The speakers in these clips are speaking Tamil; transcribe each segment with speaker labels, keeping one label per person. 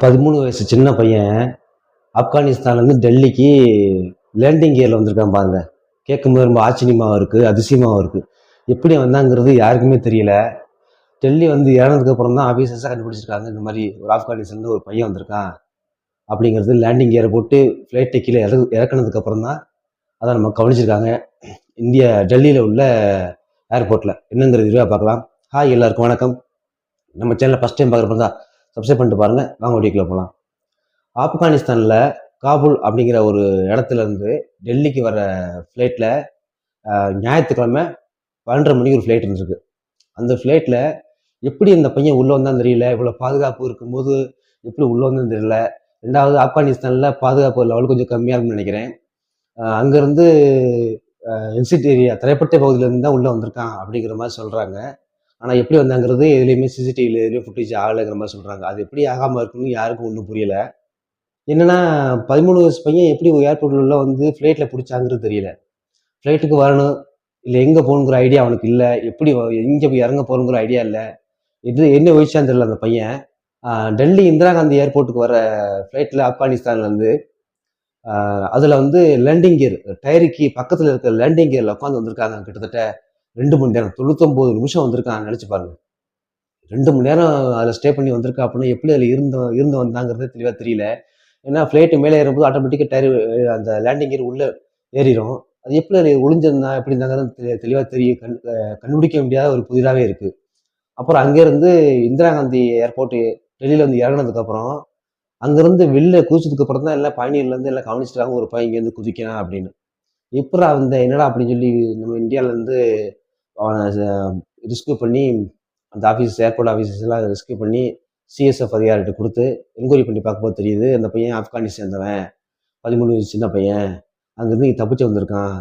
Speaker 1: பதிமூணு வயசு சின்ன பையன் ஆப்கானிஸ்தான்லேருந்து டெல்லிக்கு லேண்டிங் கியரில் வந்திருக்கான் பாருங்க. கேட்கும்போது ரொம்ப ஆச்சரியமாகவும் இருக்குது அதிசயமாகவும் இருக்குது எப்படி வந்தாங்கிறது யாருக்குமே தெரியல. டெல்லி வந்து இறந்ததுக்கப்புறம் தான் ஆஃபீஸர்ஸாக கண்டுபிடிச்சிருக்காங்க இந்த மாதிரி ஒரு ஆப்கானிஸ்தான்லேருந்து ஒரு பையன் வந்திருக்கான் அப்படிங்கிறது லேண்டிங் கியரை போட்டு ஃப்ளைட்டை கீழே இறக்கு இறக்குனதுக்கப்புறம் தான் அதை நம்ம கவனிச்சிருக்காங்க. இந்திய டெல்லியில் உள்ள ஏர்போர்ட்டில் என்னங்கிறது இதுவாக பார்க்கலாம். ஹாய் எல்லாருக்கும் வணக்கம். நம்ம சேனலில் ஃபஸ்ட் டைம் பார்க்குறப்ப தான் சப்ஸ்கிரைப் பண்ணிட்டு பாருங்கள் வாங்க வீடியோக்குள்ள போகலாம் ஆப்கானிஸ்தானில் காபூல் அப்படிங்கிற ஒரு இடத்துலேருந்து டெல்லிக்கு வர ஃப்ளைட்டில் ஞாயிற்றுக்கிழமை பன்னெண்டரை மணிக்கு ஒரு ஃப்ளைட் இருந்திருக்கு. அந்த ஃப்ளைட்டில் எப்படி இந்த பையன் உள்ளே வந்தான்னு தெரியல இவ்வளோ பாதுகாப்பு இருக்கும்போது எப்படி உள்ளே வந்ததுன்னு தெரியல. ரெண்டாவது ஆப்கானிஸ்தானில் பாதுகாப்பு லெவல் கொஞ்சம் கம்மியாக இருக்கும்னு நினைக்கிறேன். அங்கேருந்து என்சிடி ஏரியா திரைப்பட்ட பகுதியிலேருந்து தான் உள்ளே வந்திருக்கான் அப்படிங்கிற மாதிரி சொல்கிறாங்க ஆனால் எப்படி வந்தாங்கிறது எதுலேயுமே சிசிடிவியில் எதுலேயும் ஃபுட்டேஜ் ஆகலைங்கிற மாதிரி சொல்கிறாங்க அது எப்படி ஆகாமல் இருக்குன்னு யாருக்கும் ஒன்றும் புரியல. என்னென்னா பதிமூணு வயசு பையன் எப்படி ஏர்போர்ட்டில் உள்ள வந்து ஃப்ளைட்டில் பிடிச்சாங்கிறது தெரியல. ஃப்ளைட்டுக்கு வரணும். இல்லை எங்கே போகணுங்கிற ஐடியா அவனுக்கு இல்லை. எப்படி எங்கே போய் இறங்க போகணுங்கிற ஐடியா இல்லை. எது என்ன வயசான்னு தெரியல அந்த பையன். டெல்லி இந்திரா காந்தி ஏர்போர்ட்டுக்கு வர ஃப்ளைட்டில் ஆப்கானிஸ்தான்லேருந்து அதில் வந்து லேண்டிங் கியர் டயருக்கு பக்கத்தில் இருக்க லேண்டிங் கியரில் உட்காந்து வந்திருக்காங்க கிட்டத்தட்ட ரெண்டு மணி நேரம் தொண்ணூத்தொம்பது நிமிஷம் வந்திருக்கான் நினச்சி பாருங்க. ரெண்டு மணி நேரம் அதில் ஸ்டே பண்ணி வந்திருக்கா அப்படின்னா எப்படி அதில் இருந்த இருந்து வந்தாங்கிறது தெளிவாக தெரியல. ஏன்னா ஃப்ளைட்டு மேலே ஏறும்போது ஆட்டோமேட்டிக்காக டயர் அந்த லேண்டிங் கியர் உள்ளே ஏறிடும் அது எப்படி அது ஒளிஞ்சிருந்தா எப்படி இருந்தாங்கிறது தெளி- தெளிவாக தெரியும் கண் கண்டுபிடிக்க முடியாத ஒரு புதிராகவே இருக்குது அப்புறம் அங்கேருந்து இந்திரா காந்தி ஏர்போர்ட்டு டெல்லியில் வந்து இறங்குனதுக்கப்புறம் அங்கேருந்து வெளில குதிச்சதுக்கப்புறம் தான் எல்லாம் பயணிகள்லேருந்து எல்லாம் கவனிச்சிட்டாங்க ஒரு பையன் இங்கேருந்து குதிக்கலாம் அப்படின்னு. எப்படா அந்த என்னடா அப்படின்னு சொல்லி நம்ம இந்தியாவிலேருந்து அவனை ரிஸ்க் பண்ணி அந்த ஆஃபீஸ் ஏர்போர்ட் ஆஃபீஸஸ்லாம் எல்லாம் ரிஸ்க் பண்ணி சிஎஸ்எஃப் அதிகாரிகிட்ட கொடுத்து என்கொயரி பண்ணி பார்க்கும்போது தெரியுது அந்த பையன் ஆப்கானிஸ்தான் சேர்ந்தவன். பதிமூணு வயசு சின்ன பையன். அங்கேருந்து இங்க தப்பிச்சு வந்திருக்கான்.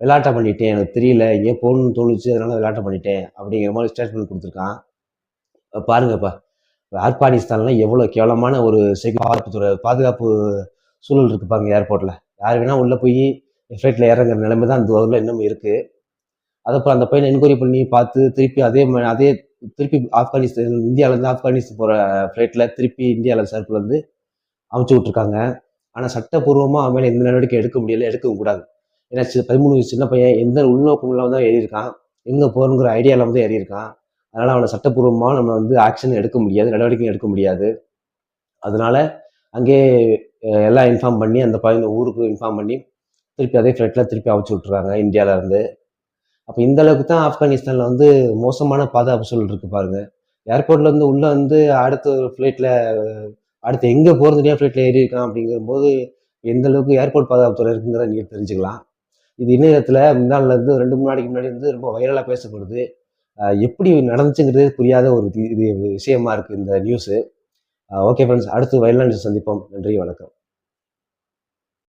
Speaker 1: விளையாட்டை பண்ணிட்டேன் எனக்கு தெரியல ஏன் போகணும்னு தோணுச்சு அதனால விளையாட்டை பண்ணிட்டேன் அப்படிங்கிற மாதிரி ஸ்டேட்மெண்ட் கொடுத்துருக்கான். பாருங்கப்பா ஆப்கானிஸ்தான்லாம் எவ்வளோ கேவலமான ஒரு பாதுகாப்புத்துறை பாதுகாப்பு சூழல் இருக்குது பாருங்க ஏர்போர்ட்டில் யார் வேணால் உள்ளே போய் ஃப்ளைட்டில் இறங்குற நிலைமை தான் அந்த ஊரில் இன்னமும் இருக்குது அதப்போ அந்த பையனை என்கொயரி பண்ணி பார்த்து திருப்பி அதே அதே திருப்பி ஆப்கானிஸ்தான் இந்தியாவிலேருந்து ஆப்கானிஸ்தான் போகிற ஃப்ளைட்டில் திருப்பி இந்தியாவில் சர்ப்லேருந்து அமைச்சு விட்ருக்காங்க ஆனால் சட்டப்பூர்வமாக அவன் மேலே எந்த நடவடிக்கை எடுக்க முடியல எடுக்கவும் கூடாது. ஏன்னா பதிமூணு வயசு சின்ன பையன் எந்த உள்நோக்கம் இல்லாமல் தான் ஏறியிருக்கான். எங்கே போகணுங்கிற ஐடியா இல்லாமல் தான் ஏறியிருக்கான். அதனால் அவனை சட்டப்பூர்வமாக நம்ம வந்து ஆக்ஷன் எடுக்க முடியாது நடவடிக்கையும் எடுக்க முடியாது. அதனால அங்கேயே எல்லாம் இன்ஃபார்ம் பண்ணி அந்த பையனை ஊருக்கு இன்ஃபார்ம் பண்ணி திருப்பி அதே ஃப்ளைட்டில் திருப்பி அமைச்சு விட்ருக்காங்க இந்தியாவிலேருந்து அப்போ இந்த அளவுக்கு தான் ஆப்கானிஸ்தானில் வந்து மோசமான பாதுகாப்பு சூழல் இருக்கு பாருங்க. ஏர்போர்ட்ல இருந்து உள்ள வந்து அடுத்த ஒரு ஃப்ளைட்டில் அடுத்து எங்கே போகிறது தெரியாம ஃப்ளைட்டில் ஏறி இருக்கான் அப்படிங்கும்போது எந்த அளவுக்கு ஏர்போர்ட் பாதுகாப்புத்துறை இருக்குங்கிறத நீங்கள் தெரிஞ்சுக்கலாம். இது இணையத்தில் முன்னாடில இருந்து ரெண்டு மூணு நாளைக்கு முன்னாடி வந்து ரொம்ப வைரலாக பேசப்படுது. எப்படி நடந்துச்சுங்கிறதே புரியாத ஒரு இது விஷயமா இருக்குது இந்த நியூஸு ஓகே ஃப்ரெண்ட்ஸ் அடுத்து வைரலாக சந்திப்போம். நன்றி வணக்கம்.